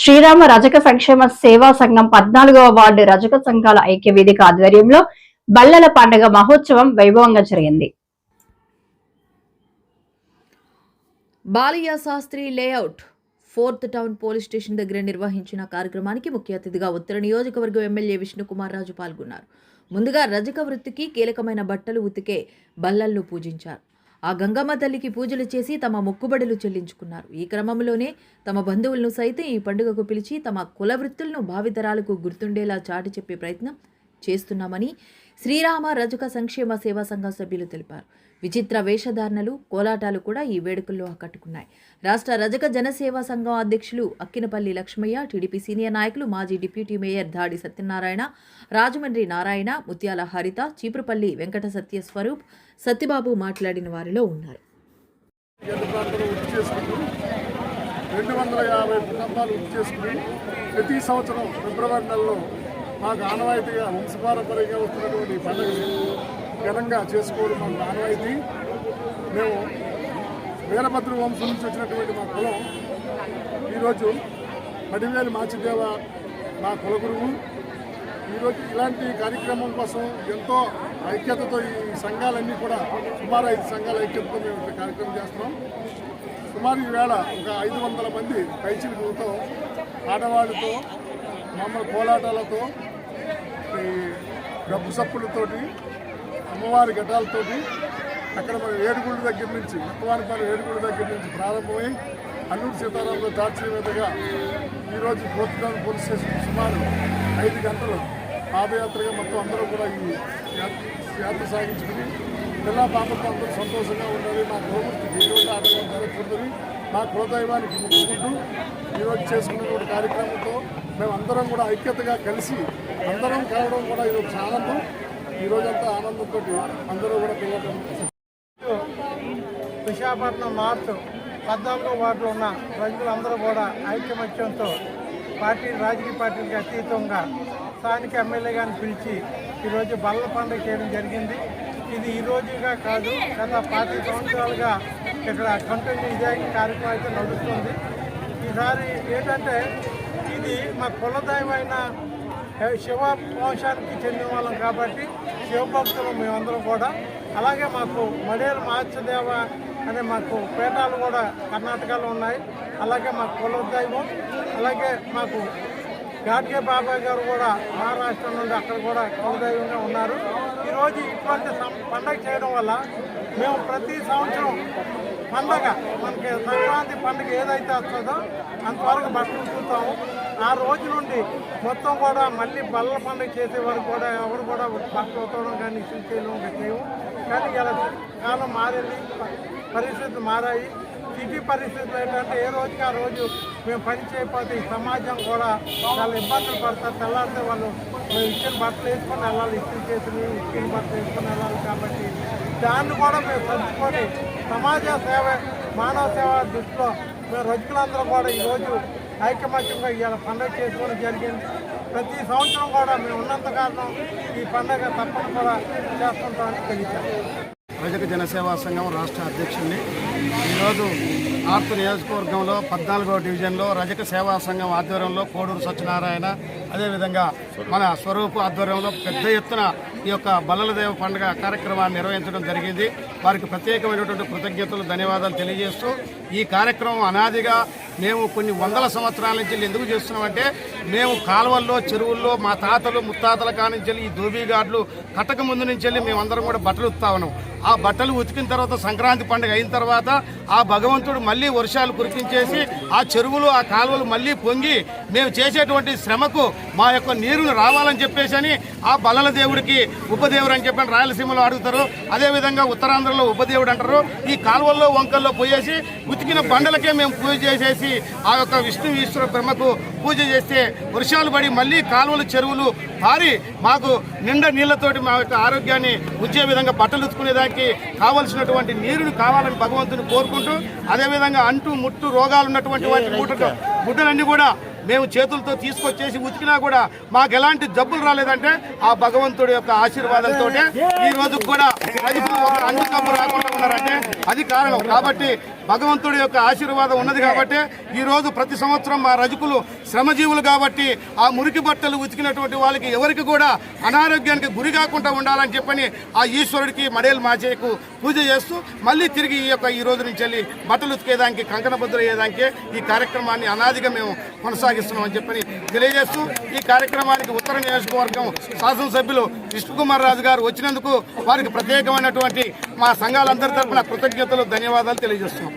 శ్రీరామ రజక సంక్షేమ సేవా సంఘం పద్నాలుగవ వార్డు రజక సంఘాల ఐక్య వేదిక ఆధ్వర్యంలో బల్లల పండుగ మహోత్సవం వైభవంగా జరిగింది. Baliya Shastri layout fourth town police station దగ్గర నిర్వహించిన కార్యక్రమానికి ముఖ్య అతిథిగా ఉత్తర నియోజకవర్గం ఎమ్మెల్యే విష్ణుకుమార్ రాజు పాల్గొన్నారు. ముందుగా రజక వృత్తికి కీలకమైన బట్టలు ఉతికే బల్లలను పూజించారు. ఆ గంగమ్మ తల్లికి పూజలు చేసి తమ మొక్కుబడులు చెల్లించుకున్నారు. ఈ క్రమంలోనే తమ బంధువులను సైతం ఈ పండుగకు పిలిచి తమ కుల వృత్తులను భావితరాలకు గుర్తుండేలా చాటి చెప్పే ప్రయత్నం చేస్తున్నామని శ్రీరామ రజక సంక్షేమ సేవా సంఘం సభ్యులు తెలిపారు. విచిత్ర వేషధారణలు కోలాటాలు కూడా ఈ వేడుకల్లో ఆకట్టుకున్నాయి. రాష్ట్ర రజక జనసేవా సంఘం అధ్యక్షులు అక్కినపల్లి లక్ష్మయ్య టీడీపీ సీనియర్ నాయకులు మాజీ డిప్యూటీ మేయర్ దాడి సత్యనారాయణ రాజమండ్రి నారాయణ ముత్యాల హరిత చీపురుపల్లి వెంకట సత్య స్వరూప్ సత్యబాబు మాట్లాడిన వారిలో ఉన్నారు. రెండు వందల యాభై కుటుంబాలు చేసుకుని ప్రతి సంవత్సరం ఫిబ్రవరి నెలలో మాకు ఆనవాయితీగా వంశపారంపర్యంగా వస్తున్నటువంటి పండుగ ఘనంగా చేసుకోవడం మాకు ఆనవాయితీ. మేము వీరభద్ర వంశం నుంచి వచ్చినటువంటి మా కులం. ఈరోజు పడివేలు మాచిదేవ మా కులగురువు ఈరోజు ఇలాంటి కార్యక్రమం కోసం ఎంతో ఐక్యతతో ఈ సంఘాలన్నీ కూడా సుమారు ఐదు సంఘాల ఐక్యతతో మేము ఇక్కడ కార్యక్రమం చేస్తున్నాం. సుమారు ఈవేళ ఒక ఐదు వందల మంది పైచిలుతో ఆడవాళ్ళతో మమ్మల్ని కోలాటాలతో ఈ డబ్బు సప్పులతోటి అమ్మవారి ఘటాలతోటి అక్కడ మన ఏడుగుళ్ళ దగ్గర నుంచి ముత్తవానిపల్లి ఏడుగుళ్ళ దగ్గర నుంచి ప్రారంభమై అల్లూరు సీతారాంలో టార్చీ మీదుగా ఈరోజు పోతున్న పోలీస్ స్టేషన్ సుమారు ఐదు గంటలు పాదయాత్రగా మొత్తం అందరూ కూడా ఈ యాత్ర సాగించుకుని పిల్ల పాపలతో అందరూ సంతోషంగా ఉండాలి. మా కులవృత్తికి ఎటువంటి ఆటంకం జరగకూడదని మా కులదైవానికి మొక్కుకుంటూ ఈరోజు చేసుకున్నటువంటి కార్యక్రమంతో మేము అందరం కూడా ఐక్యతగా కలిసి అందరం కలవడం కూడా ఇది ఒక ఆనందం ఈరోజంతా ఆనందంతో అందరూ కూడా పిల్లలు. విశాఖపట్నం నార్త్ పద్నాలుగో వార్డులో ఉన్న ప్రజలందరూ కూడా ఐక్యమత్యంతో పార్టీ రాజకీయ పార్టీలకు అతీతంగా స్థానిక ఎమ్మెల్యే గారిని పిలిచి ఈరోజు బల్ల పండుగ చేయడం జరిగింది. ఇది ఈ రోజుగా కాదు గత పార్టీ సంవత్సరాలుగా ఇక్కడ కంటిన్యూ ఇదే కార్యక్రమం అయితే నడుస్తుంది. ఈసారి ఏంటంటే ఇది మా కులదైవమైన శివ వంశానికి చెందిన వాళ్ళం కాబట్టి శివభక్తులు మేమందరం కూడా. అలాగే మాకు మడేరు మహత్సదేవ అనే మాకు పేటాలు కూడా కర్ణాటకలో ఉన్నాయి. అలాగే మాకు కులదైవం అలాగే మాకు గాడ్గే బాబాయ్ గారు కూడా మహారాష్ట్ర నుండి అక్కడ కూడా కులదైవంగా ఉన్నారు. ఈరోజు ఇటువంటి సం- పండగ చేయడం వల్ల మేము ప్రతి సంవత్సరం పండగ మనకి సంక్రాంతి పండుగ ఏదైతే వస్తుందో అంతవరకు బట్టలు చూస్తాము. ఆ రోజు నుండి మొత్తం కూడా మళ్ళీ బల్ల పండుగ చేసే వరకు కూడా ఎవరు కూడా బట్టలు కానీ ఇష్టం చేయడం చేయము కానీ ఇలా కాలం మారింది పరిస్థితులు మారాయి. సిటీ పరిస్థితులు ఏంటంటే ఏ రోజుకి ఆ రోజు మేము పని చేయకపోతే ఈ సమాజం కూడా చాలా ఇబ్బందులు పడతారు. తెల్లారితే వాళ్ళు మేము ఇచ్చిన బట్టలు వేసుకొని వెళ్ళాలి ఇచ్చిన చేతులు ఇచ్చిన బట్టలు వేసుకొని వెళ్ళాలి కాబట్టి దాన్ని కూడా మేము సర్దుకొని సమాజ సేవ మానవ సేవ దృష్టిలో మేము రజకులందరూ కూడా ఈరోజు ఐకమత్యంగా ఇవాళ పండుగ చేసుకోవడం జరిగింది. ప్రతి సంవత్సరం కూడా మేము ఉన్నంత కారణం ఈ పండుగ తప్పని కూడా చేస్తుంటామని తెలియజేస్తాం రజక జనసేవా సంఘం రాష్ట్ర అధ్యక్షుడిని. ఈరోజు నార్త్ నియోజకవర్గంలో పద్నాలుగో డివిజన్లో రజక సేవా సంఘం ఆధ్వర్యంలో కోడూరు సత్యనారాయణ అదేవిధంగా మన స్వరూపు ఆధ్వర్యంలో పెద్ద ఎత్తున ఈ యొక్క బల్లలదేవ పండుగ కార్యక్రమాన్ని నిర్వహించడం జరిగింది. వారికి ప్రత్యేకమైనటువంటి కృతజ్ఞతలు ధన్యవాదాలు తెలియజేస్తూ ఈ కార్యక్రమం అనాదిగా మేము కొన్ని వందల సంవత్సరాల నుంచి ఎందుకు చేస్తున్నామంటే మేము కాలువల్లో చెరువుల్లో మా తాతలు ముత్తాతల కానించి ఈ దోబీగాడ్లు కట్టక ముందు నుంచి వెళ్ళి మేమందరం కూడా బట్టలు ఉత్తా ఉన్నాం. ఆ బట్టలు ఉతికిన తర్వాత సంక్రాంతి పండుగ అయిన తర్వాత ఆ భగవంతుడు మళ్ళీ వర్షాలు కురిపించేసి ఆ చెరువులు ఆ కాలువలు మళ్ళీ పొంగి మేము చేసేటువంటి శ్రమకు మా యొక్క నీరును రావాలని చెప్పేసి అని ఆ బల్లల దేవుడికి ఉపదేవుడు అని చెప్పని రాయలసీమలో అడుగుతారు. అదేవిధంగా ఉత్తరాంధ్రలో ఉపదేవుడు అంటారు. ఈ కాలువల్లో వంకల్లో పోయేసి ఉతికిన బండలకే మేము పూజ చేసేసి ఆ యొక్క విష్ణు ఈశ్వర బ్రహ్మకు పూజ చేస్తే వర్షాలు పడి మళ్ళీ కాలువలు చెరువులు పారి మాకు నిండా నీళ్ళతోటి మా యొక్క ఆరోగ్యాన్ని ఉంచే విధంగా బట్టలు ఉతుకునేదానికి కావలసినటువంటి నీరుని కావాలని భగవంతుని కోరుకుంటూ అదేవిధంగా అంటు ముట్టు రోగాలు ఉన్నటువంటి వాటి గుడ్డ గుడ్డలన్నీ కూడా మేము చేతులతో తీసుకొచ్చేసి ఉతికినా కూడా మాకు ఎలాంటి జబ్బులు రాలేదంటే ఆ భగవంతుడి యొక్క ఆశీర్వాదంతో ఈ రోజు కూడా రజకులు ఒక రాకుండా ఉన్నారంటే అది కారణం. కాబట్టి భగవంతుడి యొక్క ఆశీర్వాదం ఉన్నది కాబట్టి ఈ రోజు ప్రతి సంవత్సరం మా రజకులు శ్రమజీవులు కాబట్టి ఆ మురికి బట్టలు ఉతికినటువంటి వాళ్ళకి ఎవరికి కూడా అనారోగ్యానికి గురి కాకుండా ఉండాలని చెప్పని ఆ ఈశ్వరుడికి మడేలు మాచేయకు పూజ చేస్తూ మళ్ళీ తిరిగి ఈ యొక్క ఈ రోజు నుంచి వెళ్ళి బట్టలు ఉతికేదానికి కంకణ బుద్ధులు అయ్యేదానికి ఈ కార్యక్రమాన్ని అనాదిగా మేము కొనసాగిస్తున్నామని చెప్పని తెలియజేస్తూ ఈ కార్యక్రమానికి ఉత్తర నియోజకవర్గం శాసనసభ్యులు విష్ణుకుమార్ రాజు గారు వచ్చినందుకు వారికి ప్రత్యేకమైనటువంటి మా సంఘాలందరి తరపున కృతజ్ఞతలు ధన్యవాదాలు తెలియజేస్తున్నాం.